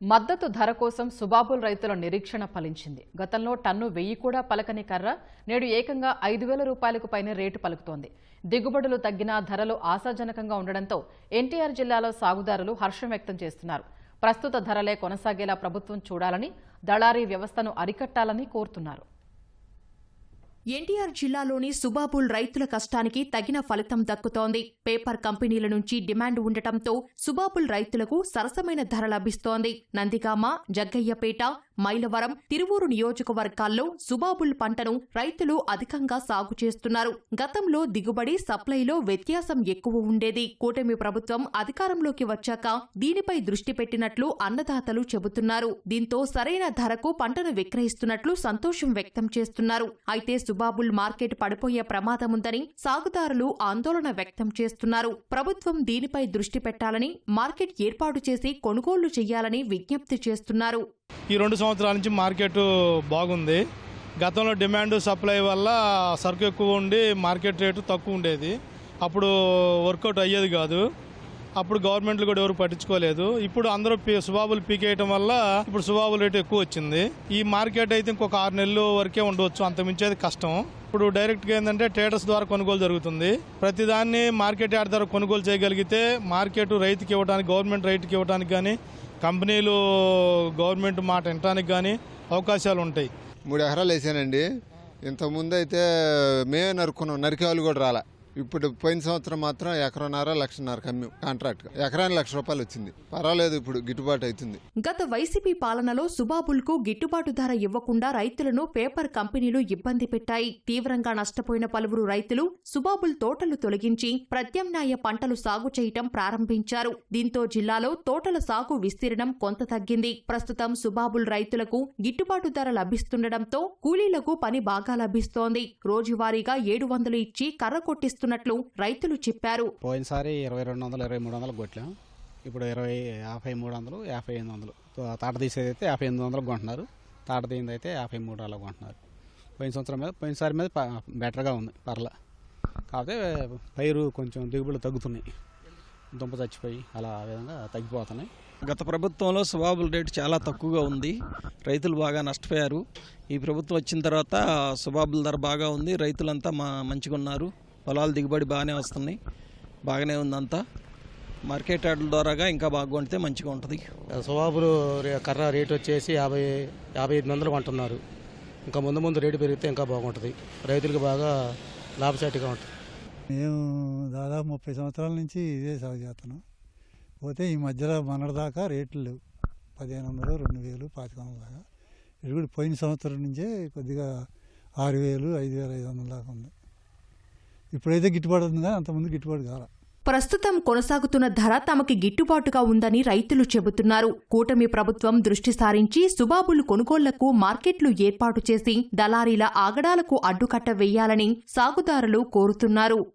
మద్దతు ధర కోసం సుబాబుల్ రైతుల నిరీక్షణ ఫలించింది. గతంలో టన్ను వెయ్యి కూడా పలకని కర్ర నేడు ఏకంగా ఐదు వేల రూపాయలకు పైన రేటు పలుకుతోంది. దిగుబడులు తగ్గినా ధరలు ఆశాజనకంగా ఉండడంతో ఎన్టీఆర్ జిల్లాలో సాగుదారులు హర్షం వ్యక్తం చేస్తున్నారు. ప్రస్తుత ధరలే కొనసాగేలా ప్రభుత్వం చూడాలని దళారీ వ్యవస్థను అరికట్టాలని కోరుతున్నారు. ఎన్టీఆర్ జిల్లాలోని సుబాబుల్ రైతుల కష్టానికి తగిన ఫలితం దక్కుతోంది. పేపర్ కంపెనీల నుంచి డిమాండ్ ఉండటంతో సుబాబుల్ రైతులకు సరసమైన ధర లభిస్తోంది. నందిగామ జగ్గయ్యపేట మైలవరం తిరువూరు నియోజకవర్గాల్లో సుబాబుల్ పంటను రైతులు అధికంగా సాగు చేస్తున్నారు. గతంలో దిగుబడి సప్లైలో వ్యత్యాసం ఎక్కువ ఉండేది. కూటమి ప్రభుత్వం అధికారంలోకి వచ్చాక దీనిపై దృష్టి పెట్టినట్లు అన్నదాతలు చెబుతున్నారు. దీంతో సరైన ధరకు పంటను విక్రయిస్తున్నట్లు సంతోషం వ్యక్తం చేస్తున్నారు. అయితే సుబాబుల్ మార్కెట్ పడిపోయే ప్రమాదముందని సాగుదారులు ఆందోళన వ్యక్తం చేస్తున్నారు. ప్రభుత్వం దీనిపై దృష్టి పెట్టాలని మార్కెట్ ఏర్పాటు చేసి కొనుగోళ్ళు చేయాలని విజ్ఞప్తి చేస్తున్నారు. ఈ రెండు సంవత్సరాల నుంచి మార్కెట్ బాగుంది. గతంలో డిమాండ్ సప్లై వల్ల సరుకు ఎక్కువ ఉండి మార్కెట్ రేటు తక్కువ ఉండేది. అప్పుడు వర్కౌట్ అయ్యేది కాదు. అప్పుడు గవర్నమెంట్లు కూడా ఎవరు పట్టించుకోలేదు. ఇప్పుడు అందరూ పీ- సుబాబులు పీకేయటం వల్ల ఇప్పుడు సుబాబుల రేటు ఎక్కువ వచ్చింది. ఈ మార్కెట్ అయితే ఇంకొక ఆరు నెలలు వరకే ఉండవచ్చు. అంతమించేది కష్టం. ఇప్పుడు డైరెక్ట్గా ఏంటంటే ట్రేడర్స్ ద్వారా కొనుగోలు జరుగుతుంది. ప్రతిదాన్ని మార్కెట్ యార్డ్ ద్వారా కొనుగోలు చేయగలిగితే మార్కెట్ రైతుకి ఇవ్వడానికి గవర్నమెంట్ రైతుకి ఇవ్వడానికి కానీ కంపెనీలు గవర్నమెంట్ మాట వినటానికి కానీ అవకాశాలు ఉంటాయి. మూడు ఎకరాలు వేసానండి. ఇంతకుముందు అయితే మేమే నరుక్కున్నాం. నరికే వాళ్ళు కూడా రాలే. ఇప్పుడు పోయిన సంవత్సరం మాత్రం ఎకరన్నర లక్షన్నర కమ్మి కాంట్రాక్ట్ ఎకరానికి లక్ష రూపాయలు వచ్చింది. పర్వాలేదు ఇప్పుడు గిట్టుబాటు అవుతుంది గత వైసీపీ పాలనలో సుబాబుల్కు గిట్టుబాటు ధర ఇవ్వకుండా రైతులను పేపర్ కంపెనీలు ఇబ్బంది పెట్టాయి. తీవ్రంగా నష్టపోయిన పలువురు రైతులు సుబాబుల్ తోటలు తొలగించి ప్రత్యామ్నాయ పంటలు సాగు చేయటం ప్రారంభించారు. దీంతో జిల్లాలో తోటల సాగు విస్తీర్ణం కొంత తగ్గింది. ప్రస్తుతం సుబాబుల్ రైతులకు గిట్టుబాటు ధర లభిస్తుండటంతో కూలీలకు పని బాగా లభిస్తోంది. రోజువారీగా ఏడు వందలు ఇచ్చి కర్ర కొట్టిస్తున్నట్లు రైతులు చెప్పారు. పోయినసారి ఇరవై రెండు వందలు ఇరవై మూడు వందలు కొట్టాం. ఇప్పుడు ఇరవై యాభై మూడు వందలు యాభై ఎనిమిది వందలు. తో- తాట తీసేది అయితే యాభై ఎనిమిది వందలు కొంటున్నారు. తాట తీయింది అయితే యాభై మూడు అలా కొంటున్నారు. పోయిన సంవత్సరం మీద పోయినసారి మీద బెటర్గా ఉంది పర్ల. కాకపోతే పైరు కొంచెం దిగుబడులు తగ్గుతున్నాయి. దుంప చచ్చిపోయి అలా ఆ విధంగా తగ్గిపోతున్నాయి. గత ప్రభుత్వంలో సుబాబుల రేటు చాలా తక్కువగా ఉంది. రైతులు బాగా నష్టపోయారు. ఈ ప్రభుత్వం వచ్చిన తర్వాత సుబాబుల ధర బాగా ఉంది. రైతులంతా మా మంచిగా ఉన్నారు పొలాలు దిగుబడి బాగానే వస్తున్నాయి. బాగానే ఉందంతా. మార్కెట్ యార్డుల ద్వారాగా ఇంకా బాగా కొంటే మంచిగా ఉంటుంది. సుబాబులు రే- కర్ర రేట్ వచ్చేసి యాభై యాభై ఐదు వందలు కొంటున్నారు. ఇంకా ముందు ముందు రేటు పెరిగితే ఇంకా బాగుంటుంది. రైతులకు బాగా లాభసాటిగా ఉంటుంది. మేము దాదాపు ముప్పై సంవత్సరాల నుంచి ఇదే సాగు చేస్తున్నాం. పోతే ఈ మధ్యలో మొన్నటిదాకా రేట్లు లేవు. పదిహేను వందలు రెండు వేలు పాతిక వందల దాకా. ఇది కూడా పోయిన సంవత్సరం నుంచే కొద్దిగా ఆరు వేలు ఐదు వేలు ఐదు వందల దాకా ఉంది. ఇప్పుడైతే గిట్టుబాటు ఉంది అంతకుముందు గిట్టుబాటు కాల. ప్రస్తుతం కొనసాగుతున్న ధర తమకి గిట్టుబాటుగా ఉందని రైతులు చెబుతున్నారు. కూటమి ప్రభుత్వం దృష్టి సారించి సుబాబులు కొనుగోళ్ళకు మార్కెట్లు ఏర్పాటు చేసి దళారీల ఆగడాలకు అడ్డుకట్ట వేయాలని సాగుదారులు కోరుతున్నారు.